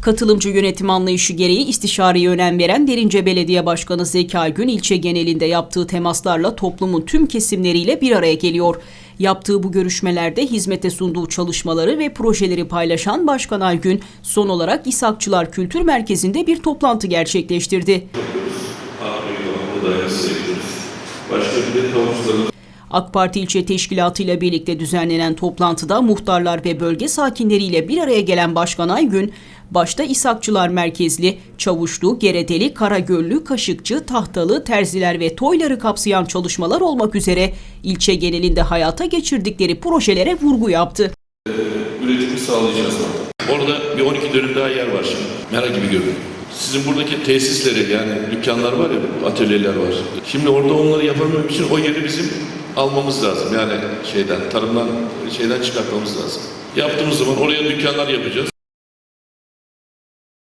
Katılımcı yönetim anlayışı gereği istişareye önem veren Derince Belediye Başkanı Zeki Aygün ilçe genelinde yaptığı temaslarla toplumun tüm kesimleriyle bir araya geliyor. Yaptığı bu görüşmelerde hizmete sunduğu çalışmaları ve projeleri paylaşan Başkan Aygün son olarak İshakçılar Kültür Merkezi'nde bir toplantı gerçekleştirdi. AK Parti ilçe teşkilatı ile birlikte düzenlenen toplantıda muhtarlar ve bölge sakinleriyle bir araya gelen Başkan Aygün, başta İshakçılar merkezli, Çavuşlu, Geredeli, Karagöllü, Kaşıkçı, Tahtalı, Terziler ve Toyları kapsayan çalışmalar olmak üzere ilçe genelinde hayata geçirdikleri projelere vurgu yaptı. üretimi sağlayacağız. Orada bir 12 dönüm daha yer var şimdi. Merak gibi görünüyor. Sizin buradaki tesisleri yani dükkanlar var ya, atölyeler var. Şimdi orada onları yapabilmek için o yeri bizim almamız lazım. Yani şeyden, tarımdan şeyden çıkartmamız lazım. Yaptığımız zaman oraya dükkanlar yapacağız.